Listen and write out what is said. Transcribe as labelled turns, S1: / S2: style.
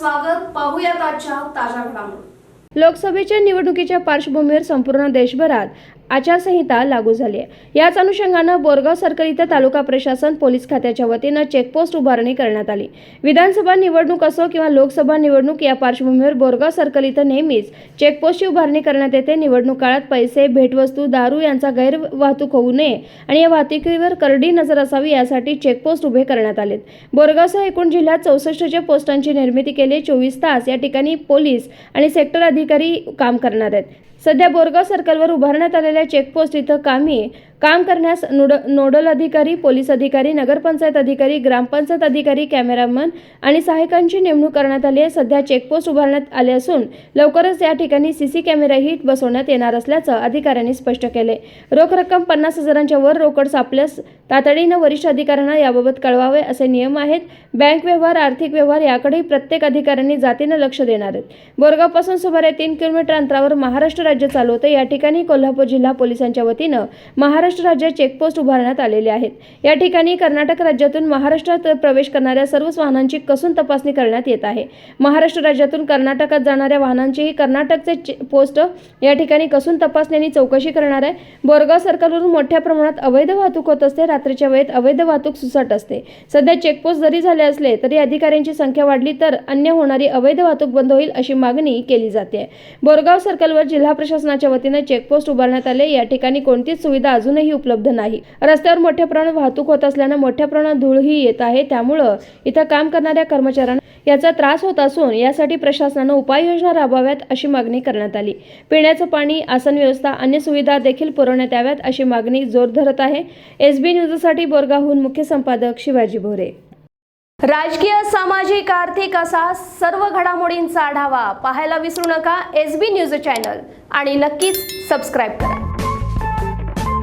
S1: स्वागत. पाहूयात आजच्या ताज्या घडामोडी.
S2: लोकसभेच्या निवडणुकीच्या पार्श्वभूमीवर संपूर्ण देशभरात आचारसंहिता लागू झाली आहे. याच अनुषंगानं बोरगाव सर्कल इथं तालुका प्रशासन पोलीस खात्याच्या वतीनं चेकपोस्ट उभारणी करण्यात आली. विधानसभा निवडणूक असो किंवा लोकसभा निवडणूक या पार्श्वभूमीवर बोरगाव सर्कल इथं नेहमीच चेकपोस्टची उभारणी करण्यात येते. निवडणूक काळात पैसे भेटवस्तू दारू यांचा गैरवाहतूक होऊ नये आणि या वाहतुकीवर करडी नजर असावी यासाठी चेकपोस्ट उभे करण्यात आलेत. बोरगावसह एकूण जिल्ह्यात चौसष्टच्या पोस्टांची निर्मिती केली चोवीस तास या ठिकाणी पोलीस आणि सेक्टर अधिकारी काम करणार आहेत. सध्या बोरगाव सर्कलवर उभारण्यात आलेल्या चेकपोस्ट इथं कामी काम करण्यास नोड नोडल अधिकारी पोलीस अधिकारी नगरपंचायत अधिकारी ग्रामपंचायत अधिकारी कॅमेरामन आणि सहायकांची नेमणूक करण्यात आली आहे. सध्या चेकपोस्ट उभारण्यात आले असून लवकरच या ठिकाणी सीसी कॅमेराही बसवण्यात येणार असल्याचं अधिकाऱ्यांनी स्पष्ट केले. रोख रक्कम पन्नास हजारांच्या वर रोकड सापल्यास तातडीनं वरिष्ठ अधिकाऱ्यांना याबाबत कळवावे असे नियम आहेत. बँक व्यवहार आर्थिक व्यवहार याकडेही प्रत्येक अधिकाऱ्यांनी जातीनं लक्ष देणार आहेत. बोरगावपासून सुमारे तीन किलोमीटर अंतरावर महाराष्ट्र राज्य चालू होतं या ठिकाणी कोल्हापूर जिल्हा पोलिसांच्या वतीनं महाराष्ट्र महाराष्ट्र राज्यात चेकपोस्ट उभारण्यात आलेले आहेत. या ठिकाणी कर्नाटक राज्यातून महाराष्ट्रात प्रवेश करणाऱ्या सर्वच वाहनांची कसून तपासणी करण्यात येत आहे. महाराष्ट्र राज्यातून कर्नाटकात जाणाऱ्या वाहनांचीही कर्नाटकचे चे- पोस्ट या ठिकाणी कसून तपासणी आणि चौकशी करणार आहे. बोरगाव सर्कलवरून मोठ्या प्रमाणात अवैध वाहतूक होत असते. रात्रीच्या वेळेत अवैध वाहतूक सुसाट असते. सध्या चेकपोस्ट जरी झाले असले तरी अधिकाऱ्यांची संख्या वाढली तर अन्य होणारी अवैध वाहतूक बंद होईल अशी मागणी केली जाते. बोरगाव सर्कलवर जिल्हा प्रशासनाच्या वतीने चेकपोस्ट उभारण्यात आले. या ठिकाणी कोणतीच सुविधा अजूनही उपलब्ध नाही. रस्त्यावर मोठ्या प्रमाणात वाहतूक होत असल्यानं मोठ्या प्रमाणात धूळही येत आहे. त्यामुळं इथं काम करणाऱ्या कर्मचाऱ्यांना याचा त्रास होत असून यासाठी प्रशासनानं उपाययोजना राबवाव्यात अशी मागणी करण्यात आली. पिण्याचं पाणी आसन व्यवस्था अन्य सुविधा देखील पुरवण्यात याव्यात अशी मागणी जोर धरत आहे. एस बी न्यूजसाठी बोरगावहून मुख्य संपादक शिवाजी भोरे.
S1: राजकीय सामाजिक आर्थिक असा सर्व घडामोडींचा आढावा पाहायला विसरू नका एस बी न्यूज चॅनल. आणि नक्कीच सबस्क्राईब करा.